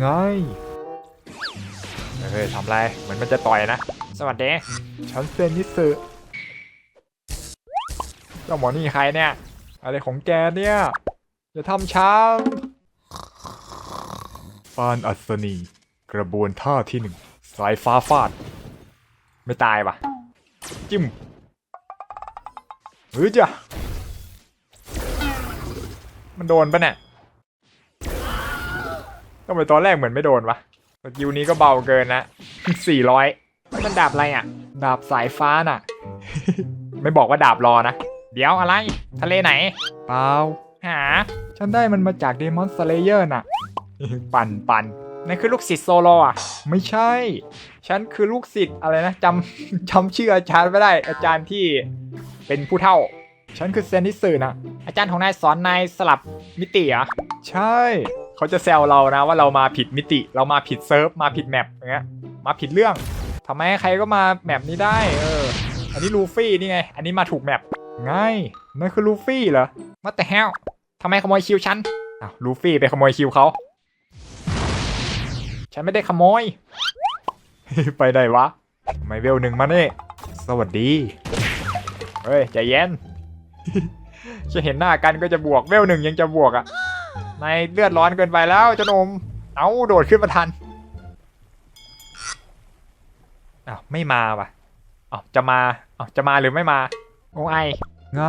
ไงเฮ้ยทำไร เหมือนมันจะต่อยนะ สวัสดี ฉันเซนนิสึเจ้าหมอนี่ใครเนี่ย อะไรของแกเนี่ยอย่าทำช้างฟานอัศนี กระบวนท่าที่หนึ่ง สายฟ้าฟาด ไม่ตายปะจิ้มเฮ้ยจ้ะมันโดนปะเนี่ย ทำไมตอนแรกเหมือนไม่โดนวะสกิลนี้ก็เบาเกินนะสี่ร้อยมันดาบอะไรอะ ดาบสายฟ้าน่ะ ไม่บอกว่าดาบรอนะ เดี๋ยวอะไร ทะเลไหน เปล่า หา ฉันได้มันมาจากเดมอนสเลเยอร์น่ะ ปั่นปั่นนั่นคือลูกศิษย์โซโลอะ ไม่ใช่ ฉันคือลูกศิษย์อะไรนะจำจำชื่ออาจารย์ไม่ได้ อาจารย์ที่เป็นผู้เท่า ฉันคือเซนนิสึนะ อาจารย์ของนายสอนนายสลับมิติเหรอะใช่ เขาจะแซวเรานะว่าเรามาผิดมิติ เรามาผิดเซิร์ฟ มาผิดแมปอย่างเงี้ย มาผิดเรื่องทำไมใครก็มาแมปนี้ได้ เออ อันนี้ลูฟี่นี่ไง อันนี้มาถูกแมปง่ายนั่นคือลูฟี่เหรอมาแต่แฮวทำไมขโมยคิวฉันอ้าวลูฟี่ไปขโมยคิวเขา ฉันไม่ได้ขโมย ไปไหนวะทำไมเวลหนึ่งมาเนี่ยสวัสดี เฮ้ย ใจเย็น จะเห็นหน้ากันก็จะบวกเวลหนึ่งยังจะบวกอะ่ะนายเลือดร้อนเกินไปแล้วเจ้าหนม เอาโดดขึ้นมาทันอ้าวไม่มาว่ะอ้าวจะมาอ้าวจะมาหรือไม่มาโอไอไง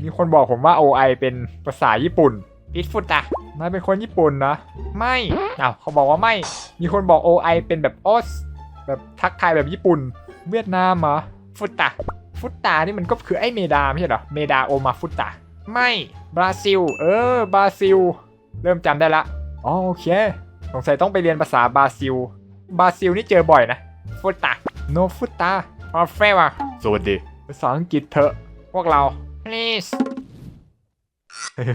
มีคนบอกผมว่าโอไอเป็นภาษาญี่ปุ่นอิทฟุตะนายเป็นคนญี่ปุ่นนะ ไม่อ้าวเขาบอกว่าไม่ มีคนบอกโอไอเป็นแบบออสแบบทักทายแบบญี่ปุ่น เวียดนามเหรอฟุตตะ ฟุตตานี่มันก็คือไอเมดาไม่ใช่เหรอ เมดาโอมาฟุตตา ไม่ บราซิล เออ บราซิล เริ่มจำได้ละ อ๋อโอเค สงสัยต้องไปเรียนภาษาบราซิล บราซิลนี่เจอบ่อยนะ ฟุตตา โนฟุตตาพอเฟวะสวัสดี ภาษาอังกฤษเถอะ พวกเรา please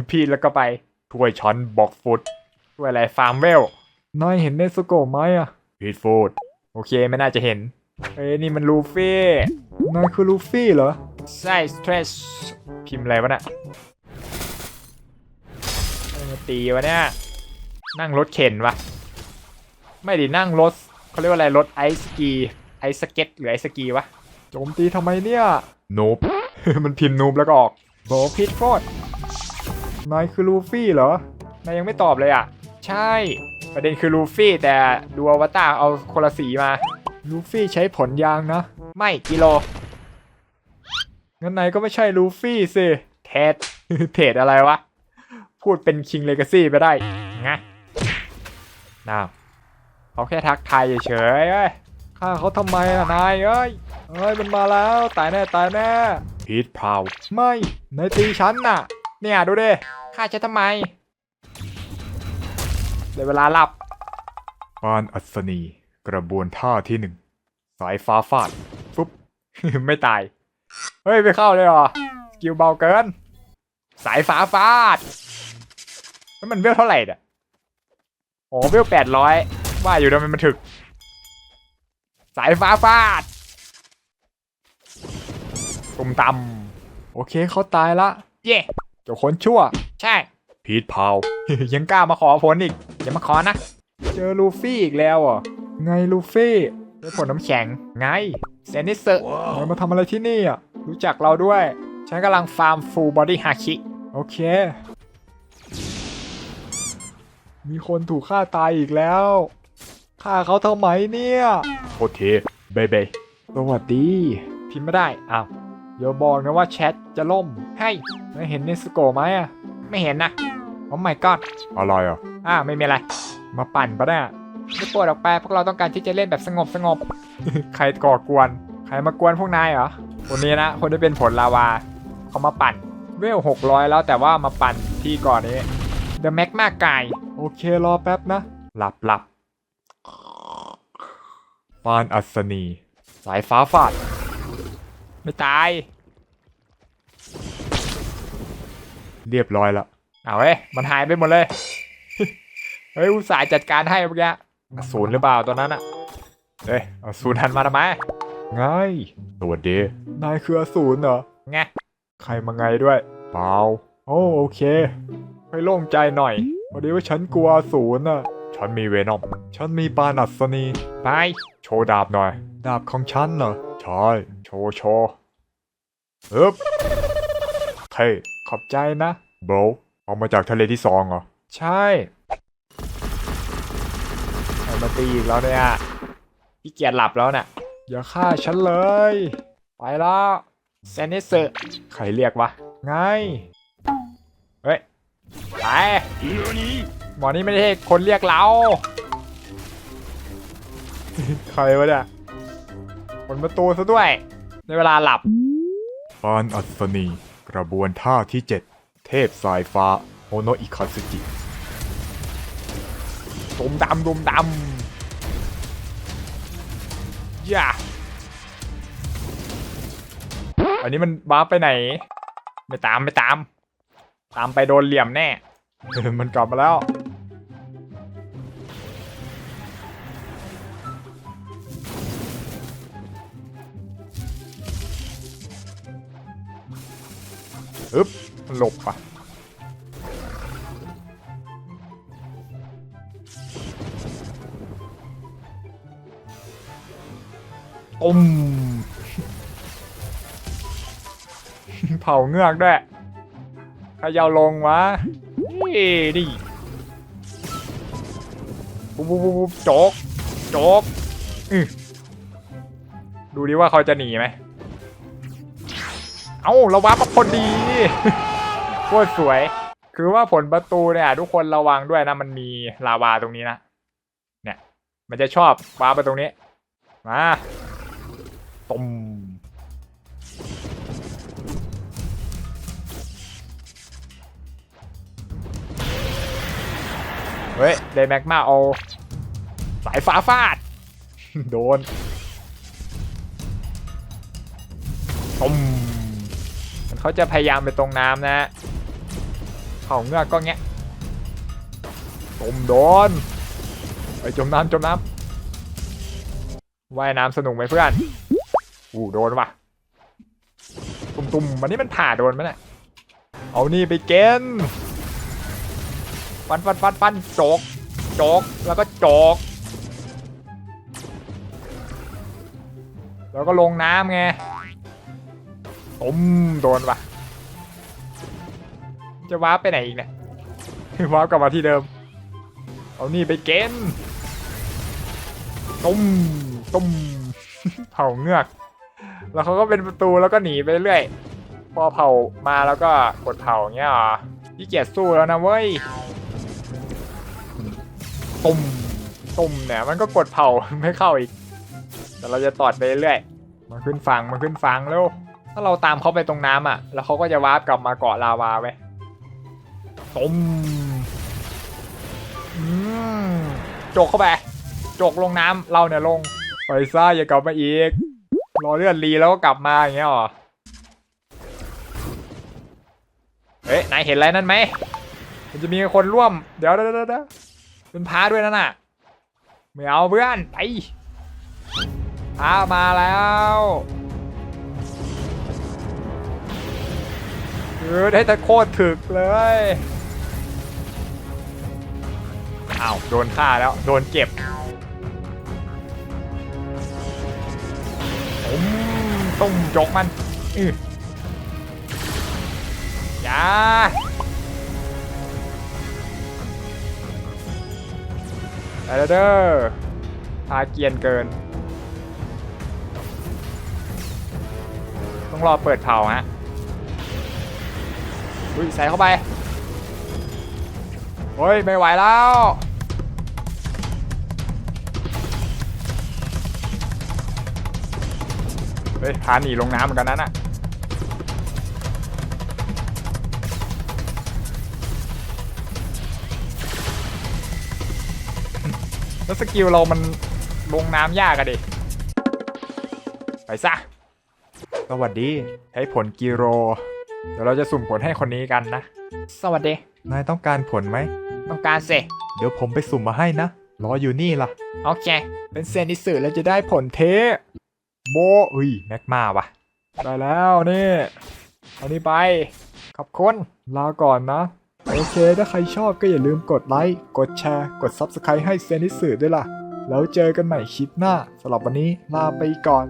พี่แล้วก็ไปถ้วยช้อนบอกฟุตถ้วยอะไรฟาร์มเวลนายเห็นเนสโกะไหมอะพีทฟูดโอเคไม่น่าจะเห็น เอ้ยนี่มันลูฟี่นายคือลูฟี่เหรอใช่สเตรสพิมพ์อะไรวะเนี่ยอะไรมาตีวะเนี่ยนั่งรถเข็นวะไม่ดินั่งรถเขาเรียกว่าอะไรรถไอสกีไอสเก็ตหรือไอสกีวะโจมตีทำไมเนี่ยโนบมันพิมพ์นูบแล้วก็ออกโบพิทโฟดนายคือลูฟี่เหรอนายยังไม่ตอบเลยอะ ใช่ ประเด็นคือลูฟี่แต่ดูอวตารเอาคนละสีมา ลูฟี่ใช้ผลยางนะ ไม่กิโลงั้นนายก็ไม่ใช่ลูฟี่สิเทดเทดอะไรวะ พูดเป็นคิงเลกาซี่ไปได้ไงน้าวเขาแค่ทักทายเฉยๆเอ้ยฆ่าเขาทำไมอะนายเอ้ยเอ้ยมันมาแล้วตายแน่ตายแน่พีทพาวไม่นายตีฉันน่ะ เนี่ยดูดิฆ่าฉันทำไมเดี๋ยวเวลาหลับปานอัศนี กระบวนท่าที่หนึ่งสายฟ้าฟาดฟุ๊บ ไม่ตาย เฮ้ย ไม่เข้าเลยเหรอสกิลเบาเกิน สายฟ้าฟาดแล้วมันเวลเท่าไหร่เนี่ยโอ้เวลแปดร้อยว่าอยู่ทำไมมันถึก สายฟ้าฟาดตุ่มตำโอเคเขาตายละ เย่เจ้าคนชั่ว ใช่ พีทพาวยังกล้ามาขอผลอีก อย่ามาขอนะ เจอลูฟี่อีกแล้วอะ ไงลูฟี่ได้ผลน้ำแข็ง ไงเซนิสึนายมาทำอะไรที่นี่อะ รู้จักเราด้วย ฉันกำลังฟาร์มฟูลบอดี้ฮาคิ โอเค มีคนถูกฆ่าตายอีกแล้ว ฆ่าเขาทำไมเนี่ย โอเคเบเบสวัสดี พิมพ์ไม่ได้ อ้าวอย่าบอกนะว่าแชทจะล่ม ให้ไม่เห็นเนสโกะไหมอะ ไม่เห็นนะโอ้ my god อะไรอะ อ่าไม่มีอะไร มาปั่นปะเนี่ย ไม่ปวดออกไป พวกเราต้องการที่จะเล่นแบบสงบสงบ ใครก่อกวน ใครมากวนพวกนายเหรอคนนี้นะ คนที่เป็นผลลาวา เขามาปั่น เวลหกร้อยแล้วแต่ว่ามาปั่นที่ก่อนนี้ The Mac มากกายโอเครอแป๊บนะ หลับหลับปานอัศนี สายฟ้าฟาด ไม่ตาย เรียบร้อยแล้วเอาเว้ย มันหายไปหมดเลย เฮ้ย อุตส่าห์จัดการให้เมื่อกี้ อสูรหรือเปล่าตัวนั้นอะเฮ้ยอสูรหันมาทำไมไงสวัสดี นายคืออสูรเหรอไงใครมาไงด้วย เปล่า โอ้โอเคให้โล่งใจหน่อยพอดีว่าฉันกลัวอสูรน่ะฉฉันมีเวนอมฉันมีปานัสนี ไป โชว์ดาบหน่อย ดาบของฉันเหรอ ใช่ โชว์โชว์ฮึบเท่ขอบใจนะโบรเอามาจากทะเลที่สองเหรอ ใช่เอามา ตีอีกแล้วเนี่ยพี่เกียจหลับแล้วน่ะอย่าฆ่าฉันเลย ไปแล้วเซนิสึใครเรียกวะไงเฮ้ยไปหมอนี่ไม่ได้ให้คนเรียกเราใครวะเนี่ยคนประตูซะด้วย ในเวลาหลับปานอัศนี กระบวนท่าที่ 7 เทพสายฟ้าโฮโนอิคาสึจิดุมดำดุมดำ ย่าอันนี้มันบ้าไปไหน ไม่ตามไม่ตาม ตามไปโดนเหลี่ยมแน่ มันกลับมาแล้ว อึ๊บหลบปะ อมเผาเงือกด้วยใครยาวลงวะนี่ดิปุ๊บปุ๊บปุ๊บโจกโจกอืดูดิว่าเขาจะหนีไหม เอ้าเราว้าประคนดีโคตรสวย คือว่าผลประตูเนี่ย ทุกคนระวังด้วยนะ มันมีลาวาตรงนี้นะ เนี่ย มันจะชอบว้าไปตรงนี้ มา ตมเฮ้ยเดแม็กมาเอา สายฟ้าฟาด โดนตุ่มมันเขาจะพยายามไปตรงน้ำนะเขาเงือกก็แงะจมโดนไปจมน้ำจมน้ำว่ายน้ำสนุกไหมเพื่อน อู้โดนว่ะ ตุ่มๆวันนี้มันผ่าโดนไหมเนี่ยเอานี่ไปเกณฑ์ฟันฟันฟันฟันโจกโจกแล้วก็โจกแล้วก็ลงน้ำไงตุ้มโดนว่ะ จะวาร์ปไปไหนอีกเนี่ยวาร์ปกลับมาที่เดิม เอานี่ไปเกณฑ์ต้มตุ้มเผาเงือก แล้วเขาก็เป็นประตูแล้วก็หนีไปเรื่อยพอเผามาแล้วก็กดเผาอย่างเงี้ยหรอพี่เกียจสู้แล้วนะเว้ยตุ่มตุ่มเนี่ยมันก็กดเผาไม่เข้าอีก แต่เราจะตอดไปเรื่อยมาขึ้นฝั่งมาขึ้นฝั่งเร็วถ้าเราตามเขาไปตรงน้ำอะ แล้วเขาก็จะวาร์ปกลับมาเกาะลาวาไว้ต้มอืมจกเข้าไปจกลงน้ำเราเนี่ยลงไปซ่าอย่ากลับมาอีก อเลือดรีแล้วก็กลับมาอย่างเงี้ยหรอเฮ้ยนายเห็นอะไรนั่นไหมมันจะมีคนร่วม เดี๋ยวเดี๋ยวเดี๋ยวเดี๋ยวเป็นพาด้วยนั่นน่ะไม่เอาเพื่อนไปพามาแล้วเออได้ต่โคตรถึกเลยอ้าวโดนฆ่าแล้ว โดนเก็บ ตุ้มจกมันอืออย่าไปแล้วเด้อพาเกียนเกิน ต้องรอเปิดเผาฮะอุ้ยใส่เข้าไปเฮ้ย ไม่ไหวแล้ว เฮ้ยพาหนีลงน้ำเหมือนกันนั่นน่ะแล้วสกิลเรามันลงน้ำยากอะดิ ไปซะ สวัสดี ใช้ผลกิโลเดี๋ยวเราจะสุ่มผลให้คนนี้กันนะ สวัสดี นายต้องการผลไหม ต้องการสิ เดี๋ยวผมไปสุ่มมาให้นะ รออยู่นี่ล่ะ โอเค เป็นเซนิสึแล้วจะได้ผลเท โบอุ้ยแม็กมาวะได้แล้วนี่เอานี้ไป ขอบคุณ ลาก่อนนะ โอเค ถ้าใครชอบก็อย่าลืมกดไลค์ กดแชร์ กด Subscribe ให้เซนิสึด้วยล่ะ แล้วเจอกันใหม่คลิปหน้าสำหรับวันนี้ลาไปก่อน